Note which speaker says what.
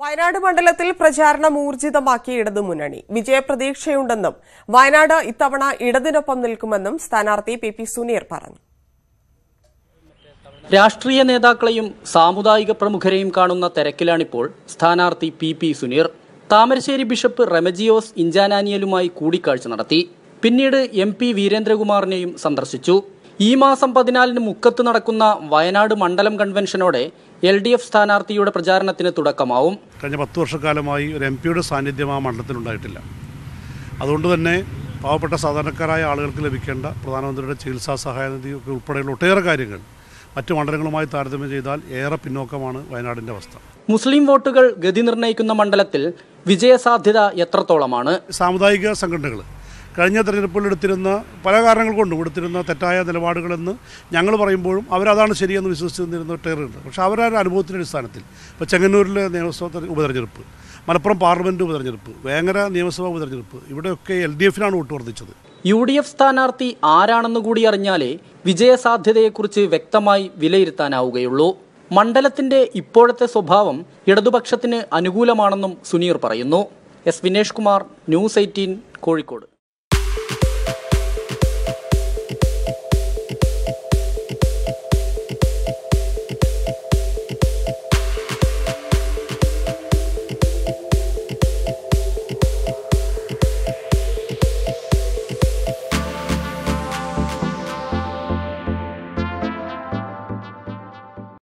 Speaker 1: വയനാട് മണ്ഡലത്തിൽ പ്രചാരണം ഊർജിതമാക്കി ഇടതുമുന്നണി വിജയപ്രതീക്ഷയുണ്ടെന്നും വയനാട് ഇത്തവണ ഇടതിനൊപ്പം നിൽക്കുമെന്നും സ്ഥാനാർത്ഥി പി പി സുനീർ പറഞ്ഞു.
Speaker 2: രാഷ്ട്രീയ നേതാക്കളെയും സാമുദായിക പ്രമുഖരെയും കാണുന്ന തിരക്കിലാണിപ്പോൾ സ്ഥാനാർത്ഥി P P Suneer. Thamarassery bishop Remigiose ഇഞ്ചാനാനിയലുമായി കൂടിക്കാഴ്ച നടത്തി. പിന്നീട് എം പി വീരേന്ദ്രകുമാറിനെയും സന്ദർശിച്ചു. ഈ മാസം പതിനാലിന് മുക്കത്ത് നടക്കുന്ന വയനാട് മണ്ഡലം കൺവെൻഷനോടെ എൽ ഡി എഫ് സ്ഥാനാർത്ഥിയുടെ പ്രചാരണത്തിന് തുടക്കമാവും.
Speaker 3: കഴിഞ്ഞ പത്ത് വർഷക്കാലമായി ഒരു എം പിയുടെ സാന്നിധ്യം ആ മണ്ഡലത്തിലുണ്ടായിട്ടില്ല. അതുകൊണ്ട് തന്നെ പാവപ്പെട്ട സാധാരണക്കാരായ ആളുകൾക്ക് ലഭിക്കേണ്ട പ്രധാനമന്ത്രിയുടെ ചികിത്സാ സഹായനിധി ഒക്കെ ഉൾപ്പെടെയുള്ള ഒട്ടേറെ കാര്യങ്ങൾ മറ്റു മണ്ഡലങ്ങളുമായി താരതമ്യം ചെയ്താൽ ഏറെ പിന്നോക്കമാണ് വയനാടിന്റെ അവസ്ഥ.
Speaker 2: മുസ്ലിം വോട്ടുകൾ ഗതി നിർണയിക്കുന്ന മണ്ഡലത്തിൽ വിജയസാധ്യത എത്രത്തോളമാണ്?
Speaker 3: സാമുദായിക സംഘടനകൾ കഴിഞ്ഞ തെരഞ്ഞെടുപ്പിൽ എടുത്തിരുന്ന പല കാരണങ്ങൾ കൊണ്ടും എടുത്തിരുന്ന തെറ്റായ നിലപാടുകളെന്ന് ഞങ്ങൾ പറയുമ്പോഴും അവരതാണ് ശരിയെന്ന് വിശ്വസിച്ച് നിന്നിരുന്ന ഒട്ടേറെയുണ്ട് പക്ഷേ അവരുടെ അനുഭവത്തിന്റെ അടിസ്ഥാനത്തിൽ. ഇപ്പോൾ ചെങ്ങന്നൂരിലെ നിയമസഭ ഉപതെരഞ്ഞെടുപ്പ് മലപ്പുറം പാർലമെന്റ് ഉപതെരഞ്ഞെടുപ്പ് വേങ്ങര നിയമസഭാ ഉപതെരഞ്ഞെടുപ്പ് ഇവിടെയൊക്കെ എൽ ഡി എഫിനാണ് വോട്ട് വർദ്ധിച്ചത്.
Speaker 2: യു ഡി എഫ് സ്ഥാനാർത്ഥി ആരാണെന്ന് കൂടി അറിഞ്ഞാലേ വിജയസാധ്യതയെക്കുറിച്ച് വ്യക്തമായി വിലയിരുത്താനാവുകയുള്ളൂ. മണ്ഡലത്തിന്റെ ഇപ്പോഴത്തെ സ്വഭാവം ഇടതുപക്ഷത്തിന് അനുകൂലമാണെന്നും സുനീർ പറയുന്നു. S Vinesh Kumar news eighteen Kozhikode.